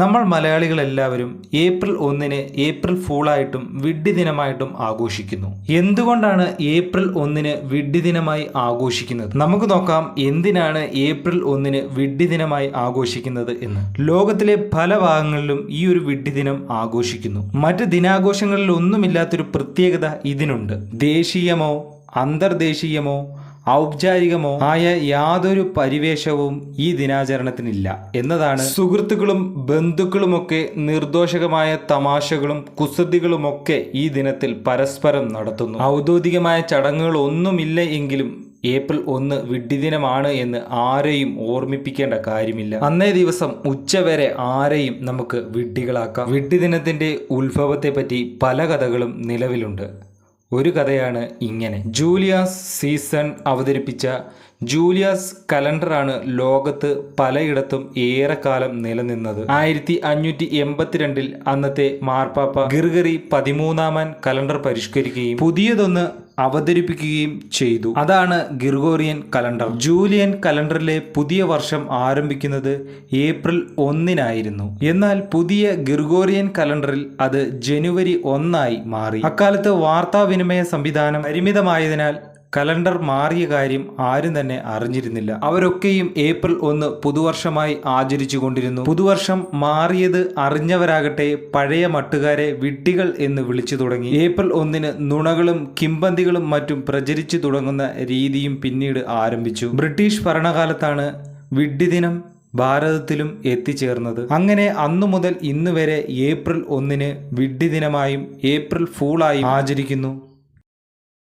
നമ്മൾ മലയാളികളെല്ലാവരും ഏപ്രിൽ ഒന്നിന് ഏപ്രിൽ ഫൂളായിട്ടും വിഡ്ഢി ദിനമായിട്ടും ആഘോഷിക്കുന്നു. എന്തുകൊണ്ടാണ് ഏപ്രിൽ ഒന്നിന് വിഡ്ഢി ദിനമായി ആഘോഷിക്കുന്നത്? നമുക്ക് നോക്കാം എന്തിനാണ് ഏപ്രിൽ ഒന്നിന് വിഡ്ഢി ദിനമായി ആഘോഷിക്കുന്നത് എന്ന്. ലോകത്തിലെ പല ഭാഗങ്ങളിലും ഈ ഒരു വിഡ്ഢി ദിനം ആഘോഷിക്കുന്നു. മറ്റ് ദിനാഘോഷങ്ങളിൽ ഒന്നുമില്ലാത്തൊരു പ്രത്യേകത ഇതിനുണ്ട്. ദേശീയമോ അന്തർദേശീയമോ ഔപചാരികമോ ആയ യാതൊരു പരിവേഷവും ഈ ദിനാചരണത്തിനില്ല എന്നതാണ് സുഹൃത്തുക്കളും ബന്ധുക്കളുമൊക്കെ നിർദോഷകമായ തമാശകളും കുസൃതികളുമൊക്കെ ഈ ദിനത്തിൽ പരസ്പരം നടത്തുന്നു. ഔദ്യോഗികമായ ചടങ്ങുകൾ ഒന്നുമില്ല എങ്കിലും ഏപ്രിൽ ഒന്ന് വിഡ്ഢിദിനമാണ് എന്ന് ആരെയും ഓർമ്മിപ്പിക്കേണ്ട കാര്യമില്ല. അന്നേ ദിവസം ഉച്ചവരെ ആരെയും നമുക്ക് വിഡ്ഢികളാക്കാം. വിഡ്ഢിദിനത്തിന്റെ ഉത്ഭവത്തെ പറ്റി പല കഥകളും നിലവിലുണ്ട്. ഒരു കഥയാണ് ഇങ്ങനെ. ജൂലിയാസ് സീസൺ അവതരിപ്പിച്ച ജൂലിയാസ് കലണ്ടറാണ് ലോകത്ത് പലയിടത്തും ഏറെക്കാലം നിലനിന്നത്. ആയിരത്തി അഞ്ഞൂറ്റി എൺപത്തിരണ്ടിൽ അന്നത്തെ മാർപ്പാപ്പ ഗിർഗറി പതിമൂന്നാമൻ കലണ്ടർ പരിഷ്കരിക്കുകയും പുതിയതൊന്ന് അവതരിപ്പിക്കുകയും ചെയ്തു. അതാണ് ഗിർഗോറിയൻ കലണ്ടർ. ജൂലിയൻ കലണ്ടറിലെ പുതിയ വർഷം ആരംഭിക്കുന്നത് ഏപ്രിൽ ഒന്നിനായിരുന്നു. എന്നാൽ പുതിയ ഗിർഗോറിയൻ കലണ്ടറിൽ അത് ജനുവരി ഒന്നായി മാറി. അക്കാലത്ത് വാർത്താവിനിമയ സംവിധാനം പരിമിതമായതിനാൽ കലണ്ടർ മാറിയ കാര്യം ആരും തന്നെ അറിഞ്ഞിരുന്നില്ല. അവരൊക്കെയും ഏപ്രിൽ ഒന്ന് പുതുവർഷമായി ആചരിച്ചു കൊണ്ടിരുന്നു. പുതുവർഷം മാറിയത് അറിഞ്ഞവരാകട്ടെ പഴയ മട്ടുകാരെ വിട്ടികൾ എന്ന് വിളിച്ചു തുടങ്ങി. ഏപ്രിൽ ഒന്നിന് നുണകളും കിംബന്തികളും മറ്റും പ്രചരിച്ചു തുടങ്ങുന്ന രീതിയും പിന്നീട് ആരംഭിച്ചു. ബ്രിട്ടീഷ് ഭരണകാലത്താണ് വിഡ്ഢി ദിനം ഭാരതത്തിലും എത്തിച്ചേർന്നത്. അങ്ങനെ അന്നു മുതൽ ഇന്ന് വരെ ഏപ്രിൽ ഒന്നിന് വിഡ്ഢി ദിനമായും ഏപ്രിൽ ഫൂളായും ആചരിക്കുന്നു.